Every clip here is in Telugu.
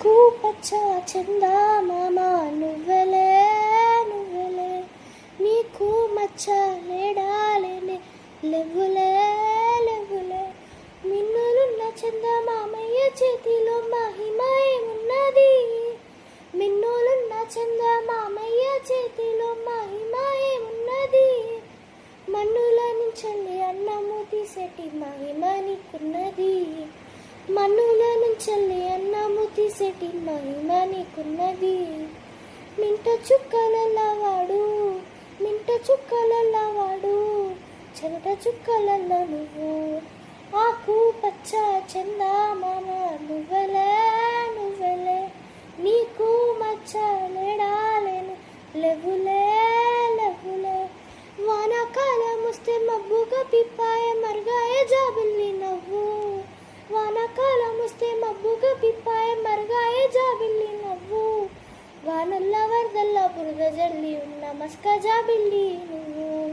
ఆకు పచ్చ చందా మామ నువ్వెలే నువ్వెలే నీకు మచ్చ లేడాలేనే లెవ్వులే లెవ్వులే మిన్నులున్న చందా మామయ్య చేతిలో మహిమ ఏమున్నది? మిన్నులున్న చందా మామయ్య చేతిలో మహిమ ఏమున్నది? మన్నుల నుంచెల్లి అన్నము తీసేటి మహిమ నీకున్నది. మన్నుల చెల్లి అన్నము తీసేటి మహిమ నీకున్నది. మింట చుక్కలల్లవాడు మింట చుక్కలల్లవాడు చెమట చుక్కలల్ల నువ్వు ఆకు పచ్చ చంద మామ నువ్వెలే నువ్వెలే నీకు మచ్చ లేడాలేను లెవులే లెవులే వానాకాలం వస్తే మబ్బుగా పిప్పాయ మరగాయ జాబిల్లి నవ్వు వానాకాలం మబ్బుగా పిప్పాయ మరగాయే జాబిల్లి నవ్వు. వానల్లా వరదల్లా బురద జల్లి ఉన్న మస్క జాబిల్లి నువ్వు.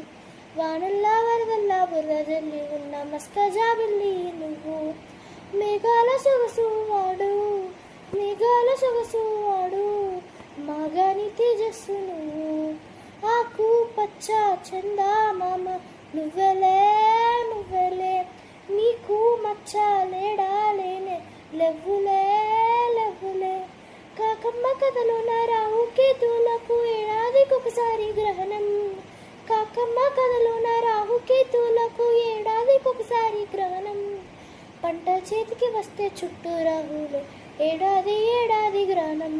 వానల్లా వరదల్లా బురద జల్లి ఉన్న మస్క జాబిల్లి నువ్వు. మేఘాల సొగసు వాడు మేఘాల సొగసు వాడు మాగాని తేజస్సు నువ్వు. ఆకు పచ్చ చందా మామ నువ్వెలే ఒకసారి గ్రహణం కాకమ్మ కథలోన రాహు ఏడాదికి ఏడాదికొకసారి గ్రహణం. పంట చేతికి వస్తే చుట్టూ రాహులే ఏడాది ఏడాది గ్రహణం.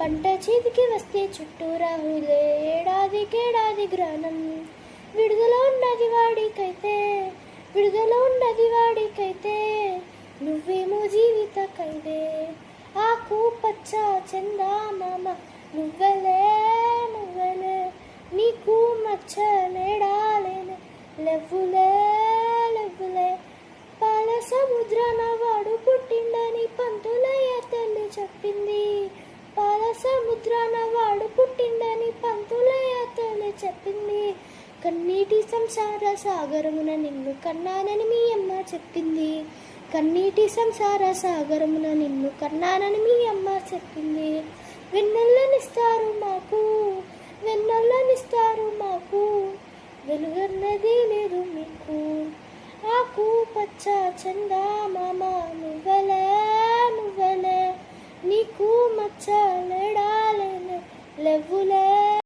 పంట చేతికి వస్తే చుట్టూ రాహులే ఏడాదికేడాది గ్రహణం. విడుదల ఉన్నది వాడికైతే విడుదల ఉన్నది వాడికైతే నువ్వేమో జీవిత ఖైదే ఆకు పచ్చ చందా మామ నువ్వలే నువ్వెలే నీకు మచ్చ లేడాలేనే లెవ్వులే లెవ్వులే. పాల సముద్రాన వాడు పుట్టిండని పంతులయ్య తల్లి చెప్పింది. పాల సముద్రాన వాడు పుట్టిండని పంతులయ్య తల్లి చెప్పింది. కన్నీటి సంసార సాగరమున నిన్ను కన్నానని మీ అమ్మ చెప్పింది. కన్నీటి సంసార సాగరమున నిన్ను కన్నానని మీ అమ్మ చెప్పింది. వెన్నెల్లనిస్తారు మాకు వెన్నెల్లనిస్తారు మాకు వెలుగన్నది లేదు మీకు. ఆకు పచ్చ చందా